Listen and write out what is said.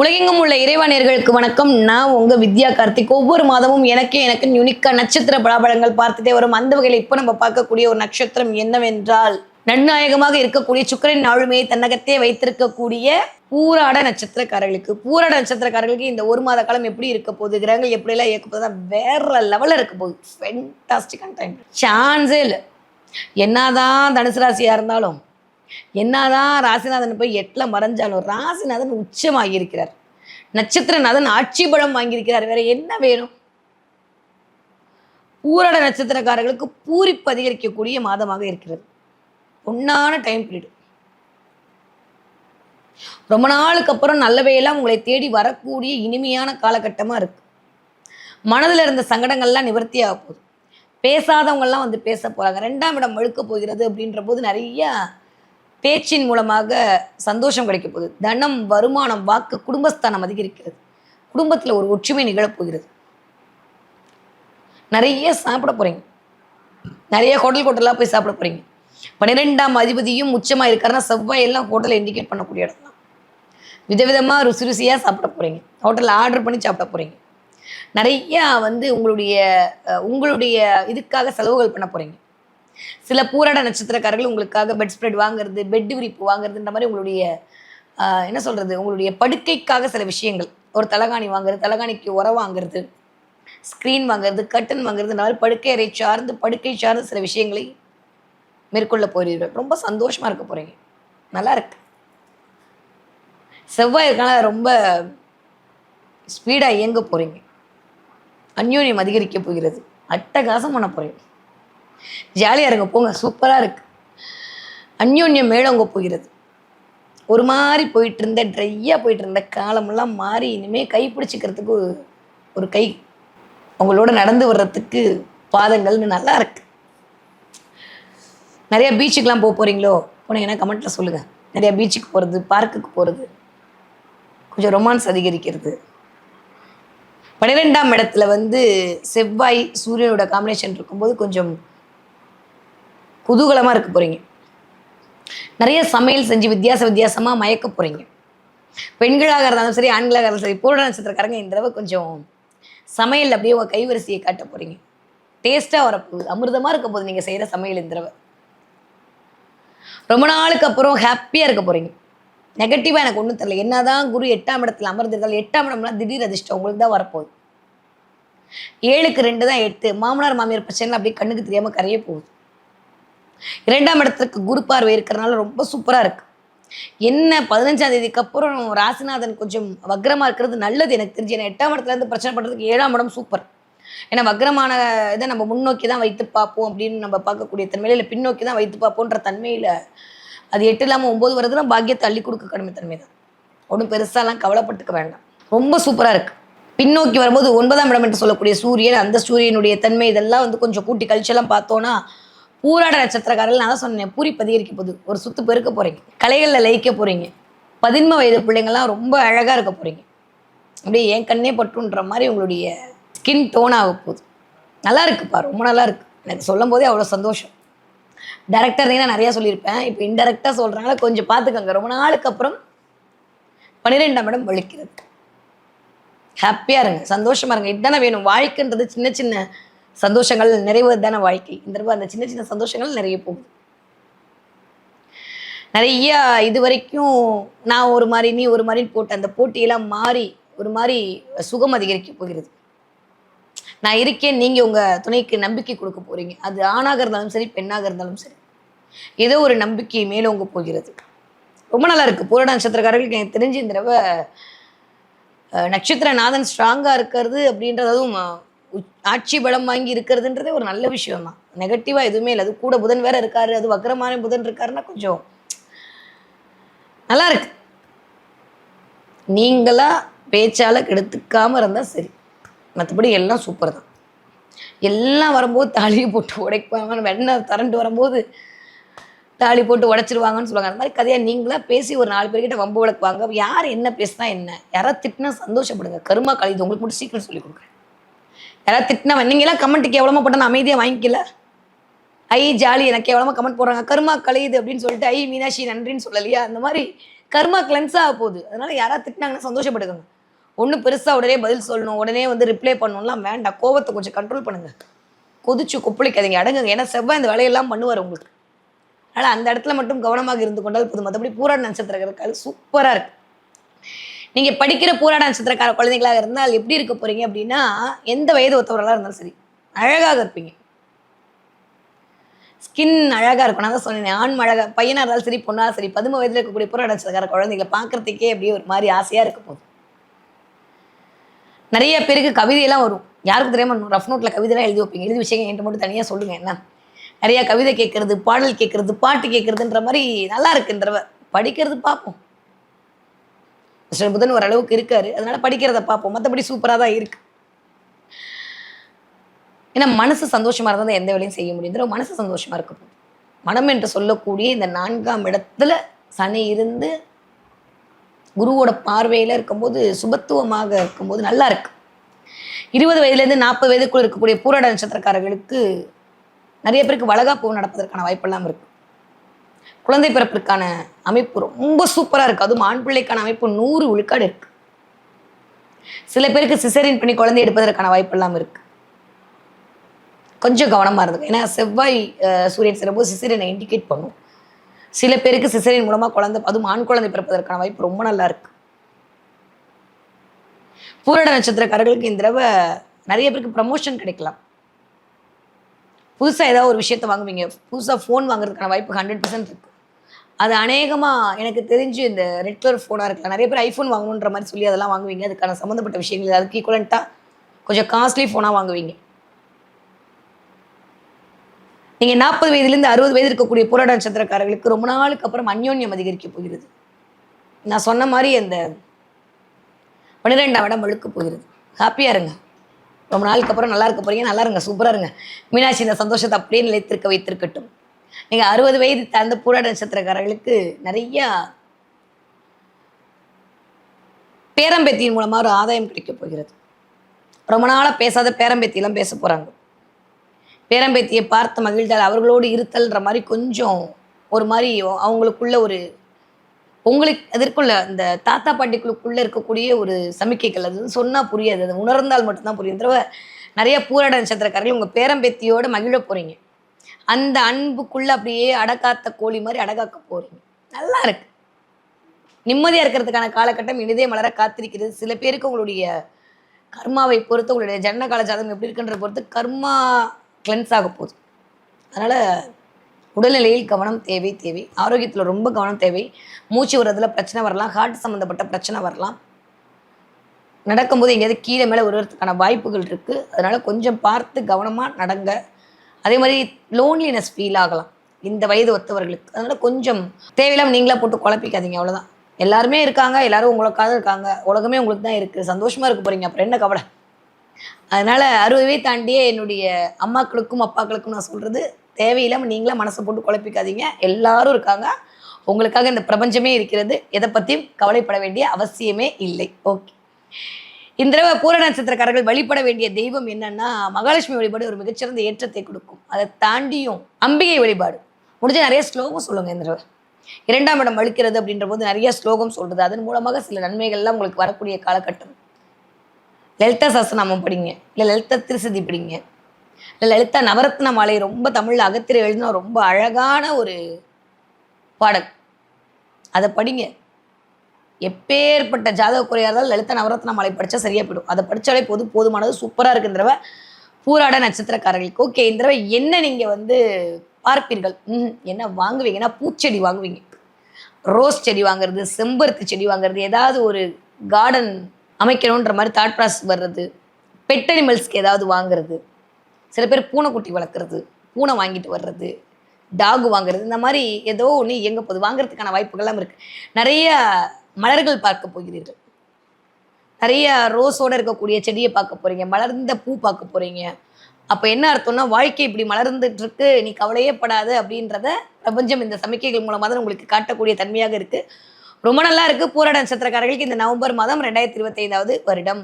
உலகெங்கும் உள்ள இறைவனர்களுக்கு வணக்கம். நான் உங்க வித்யா கார்த்திக். ஒவ்வொரு மாதமும் எனக்கு எனக்கு யுனிக்கா நட்சத்திர பலாபலங்கள் பார்த்துட்டே வரும். அந்த வகையில் இப்போ நம்ம பார்க்கக்கூடிய ஒரு நட்சத்திரம் என்னவென்றால் நன்னாயகமாக இருக்கக்கூடிய சுக்கரின் ஆளுமையை தன்னகத்தே வைத்திருக்கக்கூடிய பூராட நட்சத்திரக்காரர்களுக்கு பூராட நட்சத்திரக்காரர்களுக்கு இந்த ஒரு மாத காலம் எப்படி இருக்க போகுது கிரகங்கள் எப்படியெல்லாம் இயக்க போகுது வேற லெவலில் இருக்க போகுது. ஃபென்டாஸ்டிக்கான டைம் சான்ஸே இல்லை. என்னதான் தனுசு ராசியாக இருந்தாலும் என்னதான் ராசிநாதன் போய் எட்டில் மறைஞ்சாலும் ராசிநாதன் உச்சமாகி இருக்கிறார் நட்சத்திரநாதன் ஆட்சி பலம் வாங்கியிருக்கிறார். வேற என்ன வேணும்? பூரட நட்சத்திரக்காரர்களுக்கு பூரிப்பு அதிகரிக்கக்கூடிய மாதமாக இருக்கிறது. பொன்னான டைம் பீரியட் ரொம்ப நாளுக்கு அப்புறம் நல்லவையெல்லாம் உங்களை தேடி வரக்கூடிய இனிமையான காலகட்டமாக இருக்கு. மனதில் இருந்த சங்கடங்கள்லாம் நிவர்த்தியாக போகுது. பேசாதவங்கள்லாம் வந்து பேச போகிறாங்க ரெண்டாம் இடம் வழுக்க போகிறது அப்படின்ற போது நிறைய பேச்சின் மூலமாக சந்தோஷம் கிடைக்க போகுது. தனம் வருமானம் வாக்கு குடும்பஸ்தானம் அதிகரிக்கிறது. குடும்பத்தில் ஒரு ஒற்றுமை நிகழப்போகிறது நிறைய சாப்பிட போகிறீங்க நிறைய ஹோட்டல் ஹோட்டலாக போய் சாப்பிட போகிறீங்க பன்னிரெண்டாம் அதிபதியும் உச்சமாக இருக்காருன்னா செவ்வாய் எல்லாம் ஹோட்டலில் இண்டிகேட் பண்ணக்கூடிய இடம் தான் விதவிதமாக ருசி ருசியாக சாப்பிட போகிறீங்க ஹோட்டலில் ஆர்டர் பண்ணி சாப்பிட போகிறீங்க நிறையா வந்து உங்களுடைய உங்களுடைய இதுக்காக செலவுகள் பண்ண போகிறீங்க சில பூராட நட்சத்திரக்காரர்கள் உங்களுக்காக பெட் ஸ்ப்ரெட் வாங்குறது பெட் விரிப்பு வாங்குறதுன்ற மாதிரி உங்களுடைய என்ன சொல்கிறது உங்களுடைய படுக்கைக்காக சில விஷயங்கள். ஒரு தலகாணி வாங்குறது தலகாணிக்கு உரம் வாங்குறது ஸ்க்ரீன் வாங்குறது கட்டன் வாங்குறது மாதிரி படுக்கை அறை சார்ந்து படுக்கை சார்ந்து சில விஷயங்களை மேற்கொள்ள போகிறீர்கள் ரொம்ப சந்தோஷமாக இருக்க போகிறீங்க நல்லா இருக்கு. செவ்வாய் இருக்கனால ரொம்ப ஸ்பீடாக இயங்க போகிறீங்க அந்யோன்யம் அதிகரிக்க போகிறது. அட்டகாசம் பண்ண போகிறீங்க ஜாலியாக இருங்க போங்க. சூப்பராக இருக்கு. அந்யோன்யம் மேலோங்க போகிறது. ஒரு மாதிரி போயிட்டு இருந்த ட்ரையாக போயிட்டு இருந்த காலமெல்லாம் மாறி இனிமேல் கை பிடிச்சிக்கிறதுக்கு ஒரு- கை. உங்களோட நடந்து வர்றதுக்கு பாதங்கள்னு நல்லா இருக்கு. நிறைய பீச்சுக்கெலாம் போக போகிறீங்களோ போனீங்கன்னா கமெண்ட்டில் சொல்லுங்கள் நிறைய பீச்சுக்கு போகிறது பார்க்குக்கு போகிறது கொஞ்சம் ரொமான்ஸ் அதிகரிக்கிறது. பன்னிரெண்டாம் இடத்துல வந்து செவ்வாய் சூரியனோட காம்பினேஷன் இருக்கும்போது கொஞ்சம் குதூகலமாக இருக்க போகிறீங்க நிறைய சமையல் செஞ்சு வித்தியாச வித்தியாசமாக மயக்க போகிறீங்க பெண்களாக இருந்தாலும் சரி ஆண்களாக இருந்தாலும் சரி பூரண நட்சத்திரக்காரங்க இந்த தடவை கொஞ்சம் சமையல் அப்படியே உங்கள் கைவரிசையை காட்ட போகிறீங்க டேஸ்ட்டாக வரப்போகுது. அமிர்தமாக இருக்க போகுது நீங்கள் செய்கிற சமையல் இந்த தடவை. ரொம்ப நாளுக்கு அப்புறம் ஹாப்பியாக இருக்க போகிறீங்க நெகட்டிவாக எனக்கு ஒன்றும் தெரியல. என்னதான் குரு எட்டாம் இடத்துல அமர்ந்திருந்தாலும் எட்டாம் இடம்லாம் திடீர் அதிர்ஷ்டம் உங்களுக்கு தான் வரப்போகுது. ஏழுக்கு ரெண்டு தான் எட்டு. மாமனார் மாமியார் பிரச்சனை அப்படியே கண்ணுக்கு தெரியாமல் கரைய போகுது. இரண்டாம் இடத்துக்கு குரு பார்வை இருக்கிறனால ரொம்ப சூப்பராக இருக்கு. என்ன பதினஞ்சாம் தேதிக்கு அப்புறம் ராசிநாதன் கொஞ்சம் வக்ரமாக இருக்கிறது நல்லது எனக்கு தெரிஞ்சு. ஏன்னா எட்டாம் இடத்துல இருந்து பிரச்சனை பண்ணுறதுக்கு ஏழாம் இடம் சூப்பர் ஏன்னா வக்ரமான இதை நம்ம முன்னோக்கி தான் வைத்து பார்ப்போம் அப்படின்னு நம்ம பார்க்கக்கூடிய தன்மையில் இல்லை பின்னோக்கி தான் வைத்து பார்ப்போன்ற தன்மையில் அது எட்டு இல்லாமல் ஒம்பது வருதுன்னா பாக்கியத்தை அள்ளி கொடுக்க கடமை தன்மை தான். ஒன்றும் பெருசாலாம் கவலைப்பட்டுக்க வேண்டாம். ரொம்ப சூப்பராக இருக்குது பின்னோக்கி வரும்போது ஒன்பதாம் இடம் என்று சொல்லக்கூடிய சூரியன் அந்த சூரியனுடைய தன்மை இதெல்லாம் வந்து கொஞ்சம் கூட்டி கழிச்செல்லாம் பார்த்தோன்னா பூராட நட்சத்திரக்காரர்கள் நான் தான் சொன்னேன். பூரி பதிகரிக்க போகுது ஒரு சுத்து பெருக்க போகிறீங்க கலைகளில் லயிக்க போகிறீங்க பதின்ம வயது பிள்ளைங்கள்லாம் ரொம்ப அழகாக இருக்க போகிறீங்க அப்படியே என் கண்ணே பட்டுன்ற மாதிரி உங்களுடைய ஸ்கின் டோன் ஆக போகுது. நல்லா இருக்குப்பா ரொம்ப நல்லா இருக்கு. எனக்கு சொல்லும் போதே அவ்வளோ சந்தோஷம். டேரக்டர் நான் நிறையா சொல்லியிருப்பேன். இப்போ இன்டெரக்டாக சொல்கிறாங்களா கொஞ்சம் பார்த்துக்கோங்க ரொம்ப நாளுக்கு அப்புறம் பன்னிரெண்டாம் இடம் வலிக்கிறது. ஹாப்பியாக இருங்க. சந்தோஷமா இருங்க. இதுதானே வேணும். வாழ்க்கைன்றது சின்ன சின்ன சந்தோஷங்கள் நிறைவது தானே வாழ்க்கை. இந்த தடவை அந்த சின்ன சின்ன சந்தோஷங்கள் நிறைய போகுது. நிறைய இது வரைக்கும் நான் ஒரு மாதிரி நீ ஒரு மாதிரி போட்ட அந்த போட்டியெல்லாம் மாறி ஒரு மாதிரி சுகம் அதிகரிக்க போகிறது. நான் இருக்கேன் நீங்கள் உங்கள் துணைக்கு நம்பிக்கை கொடுக்க போகிறீங்க அது ஆணாக இருந்தாலும் சரி பெண்ணாக இருந்தாலும் சரி. ஏதோ ஒரு நம்பிக்கை மேலோங்க போகிறது. ரொம்ப நல்லா இருக்குது பூரண நட்சத்திரக்காரர்களுக்கு எனக்கு தெரிஞ்சு இந்த தடவை நட்சத்திர நட்சத்திரநாதன் ஸ்ட்ராங்காக இருக்கிறது அப்படின்றதும் ஆட்சி பலம் வாங்கி இருக்கிறதுன்றதே ஒரு நல்ல விஷயம் தான் நெகட்டிவாக எதுவுமே இல்லை. அது கூட புதன் வேற இருக்காரு அது வக்கரமான புதன் இருக்காருன்னா கொஞ்சம் நல்லா இருக்கு. நீங்களா பேச்சால கெடுத்துக்காம இருந்தால் சரி. மற்றபடி எல்லாம் சூப்பர் தான். எல்லாம் வரும்போது தாலியை போட்டு உடைப்பாங்க வெண்ணெய் தரண்டு வரும்போது தாலி போட்டு உடைச்சிருவாங்கன்னு சொல்லுவாங்க. அந்த மாதிரி கதையாக நீங்களா பேசி ஒரு நாலு பேர்கிட்ட வம்பு வளர்க்குவாங்க. யார் என்ன பேசினா என்ன? யாராவது திட்டினா சந்தோஷப்படுங்க. கருமா கழிது உங்களுக்கு மட்டும் சீக்கிரம் சொல்லி கொடுக்குறேன். யாராவது திட்டினவன் நீங்களாம் கமெண்ட்டுக்கு எவ்வளோ போட்டால் நான் அமைதியாக வாங்கிக்கல. ஐ ஜாலி எனக்கு எவ்வளோ கமெண்ட் போடுறாங்க. கருமா கலையுது அப்படின்னு சொல்லிட்டு ஐ மீனாட்சி நன்றின்னு சொல்லலையா? அந்த மாதிரி கர்மா கிளென்ஸ் ஆக போகுது. அதனால யாராவது திட்டினாங்கன்னா சந்தோஷப்படுங்க. ஒன்றும் பெருசாக உடனே பதில் சொல்லணும். உடனே வந்து ரிப்ளை பண்ணணும்லாம் வேண்டாம். கோவத்தை கொஞ்சம் கண்ட்ரோல் பண்ணுங்க. கொதிச்சு கொப்பளிக்காதீங்க. அடங்குங்க. ஏன்னா செவ்வாய் இந்த வேலையெல்லாம் பண்ணுவார் உங்களுக்கு. அதனால் அந்த இடத்துல மட்டும் கவனமாக இருந்து கொண்டால் போதும். மற்றபடி பூராட நட்சத்திரக்காரர்கள் சூப்பராக இருக்குது நீங்கள் படிக்கிற பூராட நட்சத்திரக்கார குழந்தைங்களாக இருந்தால் எப்படி இருக்க போறீங்க அப்படின்னா எந்த வயது ஒத்தவர்களாக இருந்தாலும் சரி அழகாக இருப்பீங்க. ஸ்கின் அழகாக இருக்கும். நான் தான் சொன்னேன் ஆண் அழகாக பையனாக இருந்தாலும் சரி பொண்ணாக சரி பதிமூணு வயதில் இருக்கக்கூடிய பூராட நட்சத்திரக்கார குழந்தைங்களை பார்க்குறதுக்கே அப்படியே ஒரு மாதிரி ஆசையாக இருக்க போகுது. நிறைய பேருக்கு கவிதையெல்லாம் வரும். யாருக்கு தெரியாமல் ரஃப் நோட்டில் கவிதைலாம் எழுதி வைப்பீங்க. எழுதி விஷயங்கள் என்கிட்ட மட்டும் தனியாக சொல்லுங்க என்ன? நிறைய கவிதை கேட்குறது பாடல் கேட்குறது பாட்டு கேட்குறதுன்ற மாதிரி நல்லா இருக்குன்றவ இந்த தடவை படிக்கிறது பார்ப்போம். மிஸ்டர் புதன் ஓரளவுக்கு இருக்காரு. அதனால படிக்கிறத பார்ப்போம். மற்றபடி சூப்பராக தான் இருக்கு. ஏன்னா மனசு சந்தோஷமா இருந்தால் தான் எந்த வேலையும் செய்ய முடியும். இந்த தடவை மனசு சந்தோஷமா இருக்கும் மனம் என்று சொல்லக்கூடிய இந்த நான்காம் இடத்துல சனி இருந்து குருவோட பார்வையில் இருக்கும்போது சுபத்துவமாக இருக்கும்போது நல்லா இருக்கு. இருபது வயதுலேருந்து நாற்பது வயதுக்குள் இருக்கக்கூடிய பூராட நட்சத்திரக்காரர்களுக்கு நிறைய பேருக்கு வளகாப்பு நடப்பதற்கான வாய்ப்பெல்லாம் இருக்கு. குழந்தை பிறப்பிற்கான அமைப்பு ரொம்ப சூப்பராக இருக்கு. அதுவும் ஆண் பிள்ளைக்கான அமைப்பு நூறு விழுக்காடு இருக்குது சில பேருக்கு சிசரின் பண்ணி குழந்தை எடுப்பதற்கான வாய்ப்பு இல்லாமல் இருக்கு. கொஞ்சம் கவனமாக இருந்தது ஏன்னா செவ்வாய் சூரியன் சிறப்பு சிசரியனை இண்டிகேட் பண்ணும். சில பேருக்கு சிசரின் மூலமாக குழந்தை அதுவும் ஆண் குழந்தை பிறப்பதற்கான வாய்ப்பு ரொம்ப நல்லா இருக்கு. பூரட நட்சத்திரக்காரர்களுக்கு இந்த தடவை நிறைய பேருக்கு ப்ரமோஷன் கிடைக்கலாம். புதுசாக ஏதாவது ஒரு விஷயத்த வாங்குவீங்க. புதுசாக ஃபோன் வாங்குறதுக்கான வாய்ப்பு ஹண்ட்ரட் பர்சன்ட் இருக்குது அது அநேகமாக எனக்கு தெரிஞ்சு இந்த ரெட் கலர் ஃபோனாக இருக்கலாம். நிறைய பேர் ஐஃபோன் வாங்கணுன்ற மாதிரி சொல்லி அதெல்லாம் வாங்குவீங்க. அதுக்கான சம்மந்தப்பட்ட விஷயங்கள் அதுக்கு ஈக்குவலண்ட்டாக கொஞ்சம் காஸ்ட்லி ஃபோனாக வாங்குவீங்க. நீங்கள் நாற்பது வயதுலேருந்து அறுபது வயது இருக்கக்கூடிய போராட நட்சத்திரக்காரர்களுக்கு ரொம்ப நாளுக்கு அப்புறம் அந்யோன்யம் அதிகரிக்க போகிறது. நான் சொன்ன மாதிரி அந்த பன்னிரெண்டாம் இடம் வழுக்க போகிறது. ஹாப்பியாக இருங்க. ரொம்ப நாளுக்கு அப்புறம் நல்லா இருக்க போறீங்க நல்லா இருங்க சூப்பராக இருங்க. மீனாட்சி இந்த சந்தோஷத்தை அப்படியே நிலைத்திருக்க வைத்திருக்கட்டும். நீங்கள் அறுபது வயது தாழ்ந்த பூரா நட்சத்திரக்காரர்களுக்கு நிறையா பேரம்பேத்தியின் மூலமாக ஒரு ஆதாயம் கிடைக்க போகிறது. ரொம்ப நாளாக பேசாத பேரம்பேத்தியெல்லாம் பேச போகிறாங்க பேரம்பேத்தியை பார்த்து மகிழ்ந்தால் அவர்களோடு இருத்தல்ன்ற மாதிரி கொஞ்சம் ஒரு மாதிரி அவங்களுக்குள்ள ஒரு உங்களுக்கு அதற்குள்ள இந்த தாத்தா பாட்டிக்குள்ளுக்குள்ளே இருக்கக்கூடிய ஒரு சமிக்கைகள் அது சொன்னால் புரியாது. அது உணர்ந்தால் மட்டும்தான் புரியும். தவிர நிறைய பூராட நட்சத்திரக்காரர்கள் உங்கள் பேரம்பேத்தியோடு மகிழ போகிறீங்க அந்த அன்புக்குள்ள அப்படியே அடக்காத்த கோழி மாதிரி அடகாக்க போகிறீங்க நல்லா இருக்கு. நிம்மதியாக இருக்கிறதுக்கான காலகட்டம் இனிதே மலர காத்திருக்கிறது. சில பேருக்கு உங்களுடைய கர்மாவை பொறுத்து உங்களுடைய ஜன்ன கால ஜாதகம் எப்படி இருக்குன்ற பொறுத்து கர்மா கிளென்ஸ் ஆக போகுது. அதனால் உடல்நிலையில் கவனம் தேவை தேவை. ஆரோக்கியத்தில் ரொம்ப கவனம் தேவை. மூச்சு விடுறதுல பிரச்சனை வரலாம். ஹார்ட் சம்மந்தப்பட்ட பிரச்சனை வரலாம். நடக்கும்போது எங்கேயாவது கீழே மேலே வருவதற்கான வாய்ப்புகள் இருக்குது அதனால் கொஞ்சம் பார்த்து கவனமாக நடங்க. அதே மாதிரி லோன்லினஸ் ஃபீல் ஆகலாம். இந்த வயது ஒத்தவர்களுக்கு. அதனால் கொஞ்சம் தேவையில்லாமல் நீங்களாக போட்டு குழப்பிக்காதீங்க அவ்வளோதான் எல்லாருமே இருக்காங்க எல்லாரும் உங்களுக்காக இருக்காங்க. உலகமே உங்களுக்கு தான் இருக்குது சந்தோஷமாக இருக்க போகிறீங்க அப்புறம் என்ன கவலை? அதனால் அறுபதுவே தாண்டியே என்னுடைய அம்மாக்களுக்கும் அப்பாக்களுக்கும் நான் சொல்கிறது தேவையில்லாம நீங்களா மனசை போட்டு குழப்பிக்காதீங்க. எல்லாரும் இருக்காங்க. உங்களுக்காக இந்த பிரபஞ்சமே இருக்கிறது. எதை பற்றியும் கவலைப்பட வேண்டிய அவசியமே இல்லை. ஓகே. இந்த தடவை பூர நட்சத்திரக்காரர்கள் வழிபட வேண்டிய தெய்வம் என்னன்னா மகாலட்சுமி வழிபாடு ஒரு மிகச்சிறந்த ஏற்றத்தை கொடுக்கும். அதை தாண்டியும் அம்பிகை வழிபாடு. முடிஞ்ச நிறைய ஸ்லோகம் சொல்லுங்க இந்த தடவை. இரண்டாம் இடம் வலிக்கிறது அப்படின்ற போது நிறைய ஸ்லோகம் சொல்றது. அதன் மூலமாக சில நன்மைகள்லாம் உங்களுக்கு வரக்கூடிய காலகட்டம். லலிதா சஹஸ்ரநாமம் படிங்க. இல்லை லலிதா திருசதி படிங்க. லலிதா நவரத்ன மாலை ரொம்ப தமிழில் அகத்திரை எழுதின ரொம்ப அழகான ஒரு பாடல். அதை படிங்க. எப்பேற்பட்ட ஜாதக குறையாக இருந்தாலும் லலிதா நவரத்ன மாலை படித்தா சரியாக போயிடும். அதை படித்தாலே போது போதுமானது சூப்பராக இருக்கு இந்த தடவை பூராட நட்சத்திரக்காரர்களுக்கு ஓகே. இந்த தடவை என்ன நீங்கள் வந்து பார்ப்பீர்கள்? ம் என்ன வாங்குவீங்கன்னா பூச்செடி வாங்குவீங்க? ரோஸ் செடி வாங்குறது செம்பருத்தி செடி வாங்குறது ஏதாவது ஒரு கார்டன் அமைக்கணுன்ற மாதிரி தாட் ப்ராசஸ் வர்றது பெட் அனிமல்ஸ்க்கு ஏதாவது வாங்குறது. சில பேர் பூனைக்குட்டி வளர்க்குறது பூனை வாங்கிட்டு வர்றது டாக் வாங்குறது இந்த மாதிரி ஏதோ ஒன்று இயங்க போகுது. வாங்குறதுக்கான வாய்ப்புகள்லாம் இருக்குது நிறைய மலர்கள் பார்க்க போகிறீர்கள். நிறைய ரோஸோட இருக்கக்கூடிய செடியை பார்க்க போகிறீங்க மலர்ந்த பூ பார்க்க போகிறீங்க அப்போ என்ன அர்த்தம்னா வாழ்க்கை இப்படி மலர்ந்துட்டுருக்கு நீ கவலையே படாது அப்படின்றத பிரபஞ்சம் இந்த சமிக்கைகள் மூலமாக தான் உங்களுக்கு காட்டக்கூடிய தன்மையாக இருக்குது ரொம்ப நல்லா இருக்குது பூரட நட்சத்திரக்காரர்களுக்கு இந்த நவம்பர் மாதம் ரெண்டாயிரத்தி இருபத்தைந்தாவது வருடம்.